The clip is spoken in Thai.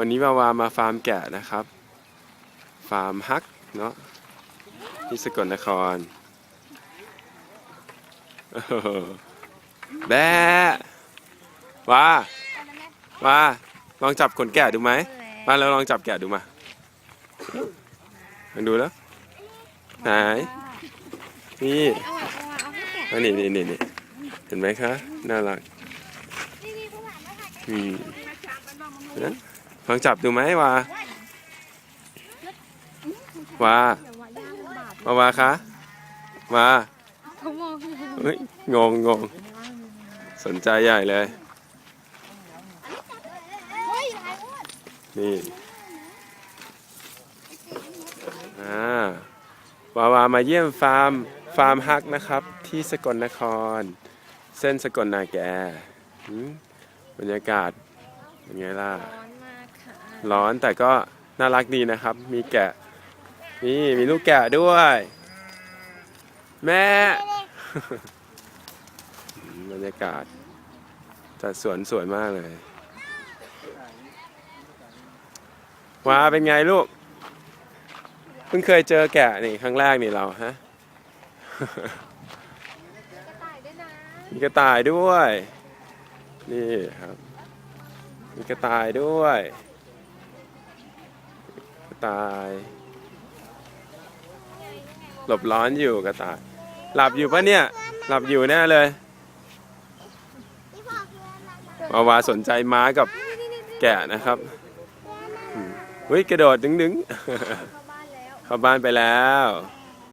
วันนี้วาวามาฟาร์มแกะนะครับ ฟาร์มฮักเนาะที่สกลนครโอ้โหแบะว้าว้าลองจับขนแกะดูไหมมาแล้วลองจับแกะดูมามาดูแล้วไหนนี่เอาอะเอาอะเอาให้แกะอันนี้นี่นี่นี่เห็นไหมคะ น่ารักนี่นี่ผู้หลานมาถ่ายกันอืมนะ ลองจับดูไหมวาวาเดี๋ยวว่าย่างบาปวาวาคะวาเขามองเฮ้ยงงงงสนใจใหญ่เลยเฮ้ยถ่ายอ้วนนี่อ่าวาวามาเยี่ยมฟาร์มฟาร์มฮักนะครับ ที่สกลนคร เส้นสกลนาแกอืมบรรยากาศเป็นไงล่ะ ร้อนมากค่ะร้อนแต่ก็น่ารักดีนะครับ มีแกะ นี่มีลูกแกะด้วย แม่ บรรยากาศจัดสวนสวยมากเลย ว้าเป็นไงลูก เพิ่งเคยเจอแกะนี่ครั้งแรกนี่เราฮะกระต่ายด้วยนะมีกระต่ายด้วย นี่ครับ มีกระต่ายด้วยกระ ต่าย หลบร้อนอยู่กระต่าย หลับอยู่ปะเนี่ย หลับอยู่แน่เลยวาวาสนใจม้ากับแกะนะครับอืมเฮ้ยกระโดดดึงดึงเข้าบ้านแล้วๆเข้าบ้านไปแล้ว